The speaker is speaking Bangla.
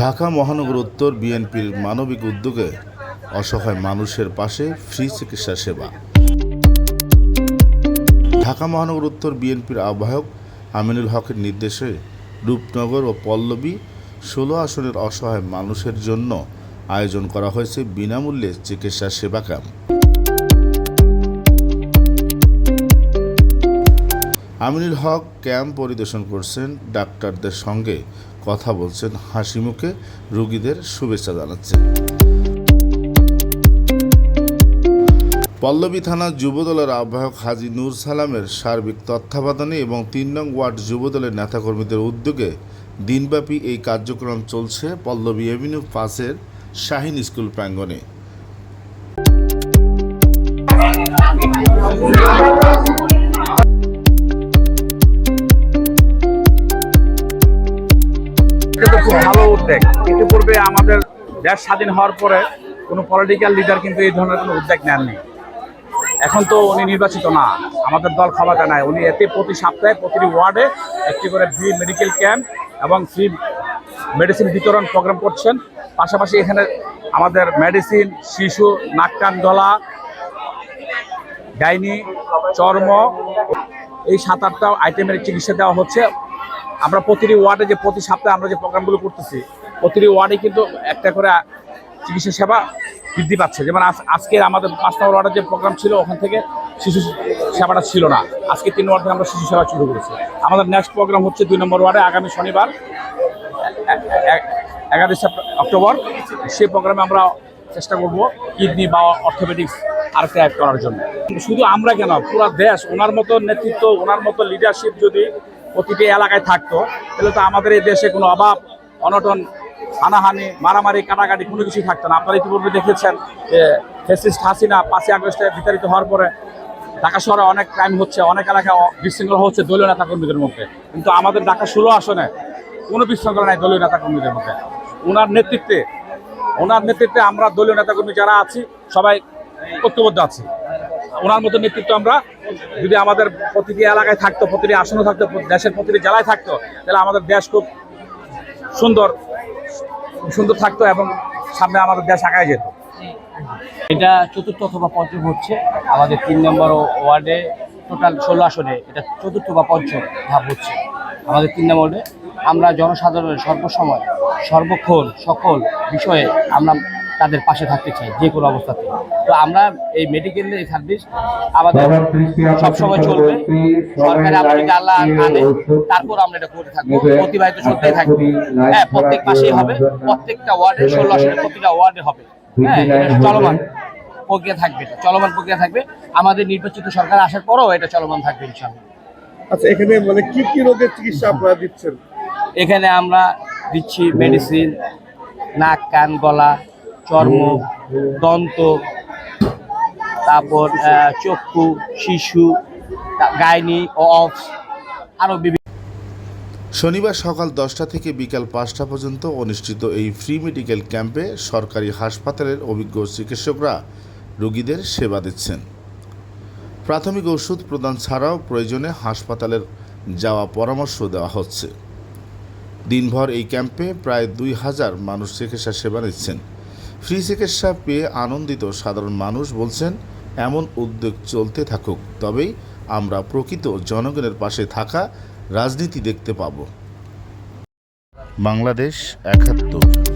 ঢাকা মহানগর উত্তর বিএনপির মানবিক উদ্যোগে অসহায় মানুষের পাশে ফ্রি চিকিৎসা সেবা। ঢাকা মহানগর উত্তর বিএনপির আহ্বায়ক আমিনুল হকের নির্দেশে রূপনগর ও পল্লবী ষোলো আসনের অসহায় মানুষের জন্য আয়োজন করা হয়েছে বিনামূল্যে চিকিৎসা সেবা ক্যাম্প। আমিনুল হক ক্যাম্প পরিদর্শন করছেন ডাক্তারদের সঙ্গে কথা বলছেন হাসি মুখে রোগীদের শুভেচ্ছা জানাচ্ছেন। পল্লবী থানা যুবদলের আহ্বায়ক হাজি নূর সালামের সার্বিক তত্ত্বাবধানে এবং তিন নং ওয়ার্ড যুবদলের নেতাকর্মীদের উদ্যোগে দিনব্যাপী এই কার্যক্রম চলছে পল্লবী এভিনিউ পাসের শাহিন স্কুল প্রাঙ্গণে। আমাদের দেশ স্বাধীন হওয়ার পরে কোনো পলিটিক্যাল লিডার কিন্তু এই ধরনের কোনো উদ্যোগ নেননি। এখন তো উনি নির্বাচিত না, আমাদের দল ক্ষমতা নাই। উনি এতে প্রতি সপ্তাহে, প্রতিটি ওয়ার্ডে একটি করে ফ্রি মেডিকেল ক্যাম্প এবং ফ্রি মেডিসিন বিতরণ প্রোগ্রাম করছেন। পাশাপাশি এখানে আমাদের মেডিসিন শিশু, নাক, কান, গলা, ডাইনি, চর্ম, এই সাত আটটা আইটেমের চিকিৎসা দেওয়া হচ্ছে। আমরা প্রতিটি ওয়ার্ডে যে প্রতি সপ্তাহে আমরা যে প্রোগ্রামগুলো করতেছি প্রতিটি ওয়ার্ডে কিন্তু একটা করে চিকিৎসা সেবা বৃদ্ধি পাচ্ছে। যেমন আজ- আজকে আমাদের পাঁচ নম্বর ওয়ার্ডের যে প্রোগ্রাম ছিল ওখান থেকে শিশু সেবাটা ছিল না। আজকে তিন ওয়ার্ড থেকে আমরা শিশু সেবা শুরু করেছি। আমাদের নেক্সট প্রোগ্রাম হচ্ছে দুই নম্বর ওয়ার্ডে আগামী শনিবার এগারোই অক্টোবর। সেই প্রোগ্রামে আমরা চেষ্টা করব কিডনি বা অর্থোপেডিক্স আরেকটা অ্যাড করার জন্য। শুধু আমরা কেন, পুরো দেশ, ওনার মতো নেতৃত্ব, ওনার মতো লিডারশিপ যদি প্রতিটি এলাকায় থাকতো, তাহলে তো আমাদের এই দেশে কোনো অভাব, অনটন হানাহানি, মারামারি, কাটাকাটি কোনো কিছুই থাকতো না। আপনারা ইতিপূর্বে দেখেছেন যে ফেসিস্ট হাসিনা পাঁচই আগস্টে বিতাড়িত হওয়ার পরে ঢাকা শহরে অনেক ক্রাইম হচ্ছে, অনেক এলাকায় বিশৃঙ্খলা হচ্ছে দলীয় নেতা কর্মীদের মধ্যে। কিন্তু আমাদের ঢাকা ষোলো আসনে কোনো বিশৃঙ্খলা নাই দলীয় নেতা কর্মীদের মধ্যে। ওনার নেতৃত্বে ওনার নেতৃত্বে আমরা দলীয় নেতাকর্মী যারা আছি, সবাই ঐক্যবদ্ধ আছি। ওনার মতো নেতৃত্ব আমরা যদি আমাদের প্রতিটি এলাকায় থাকতো, প্রতিটি আসনে থাকতো, দেশের প্রতিটি জেলায় থাকতো, তাহলে আমাদের দেশ খুব সুন্দর সুন্দর থাকতো এবং সামনে আমাদের দেশ আগায় যেত। এটা চতুর্থ অথবা পঞ্চম হচ্ছে আমাদের তিন নম্বর ওয়ার্ডে, টোটাল ষোলো আসনে এটা চতুর্থ বা পঞ্চম ভাব হচ্ছে। আমাদের তিন নম্বর ওয়ার্ডে আমরা জনসাধারণের সর্বসময়, সর্বক্ষণ, সকল বিষয়ে আমরা তাদের পাশে থাকতে চাই যে কোনো অবস্থাতে। তো আমরা এই মেডিকেল সার্ভিস আমাদের সবসময় চলবে। সরকারি আমাদেরকে আল্লাহ আনে তারপর আমরা এটা করে থাকব। অতিবাহিত চলতে থাকবে। হ্যাঁ প্রত্যেক মাসেই হবে প্রত্যেকটা ওয়ার্ডে ষোলো আসনে প্রতিটা ওয়ার্ডে হবে। হ্যাঁ চলমান প্রক্রিয়া থাকবে এটা, চলমান প্রক্রিয়া থাকবে। আমাদের নির্বাচিত সরকার আসার পরও এটা চলমান থাকবে ইনশাআল্লাহ। আচ্ছা এখানে মানে কি কি রোগের চিকিৎসা আপনারা দিচ্ছেন? এখানে আমরা দিচ্ছি মেডিসিন নাক কান গলা চর্ম দন্ত তারপর চক্ষু শিশু গাইনি ও অফস আরও বিভিন্ন। শনিবার সকাল দশটা থেকে বিকাল পাঁচটা পর্যন্ত অনুষ্ঠিত এই ফ্রি মেডিকেল ক্যাম্পে সরকারি হাসপাতালের অভিজ্ঞ চিকিৎসকরা রোগীদের সেবা দিচ্ছেন। প্রাথমিক ওষুধ প্রদান ছাড়াও প্রয়োজনে হাসপাতালের যাওয়া পরামর্শ দেওয়া হচ্ছে। দিনভর এই ক্যাম্পে প্রায় দুই হাজার মানুষ চিকিৎসা সেবা নিচ্ছেন। ফ্রি চিকিৎসা পেয়ে আনন্দিত সাধারণ মানুষ বলছেন, এমন উদ্যোগ চলতে থাকুক, তবেই আমরা প্রকৃত জনগণের পাশে থাকা রাজনীতি দেখতে পাব। বাংলাদেশ একাত্তর।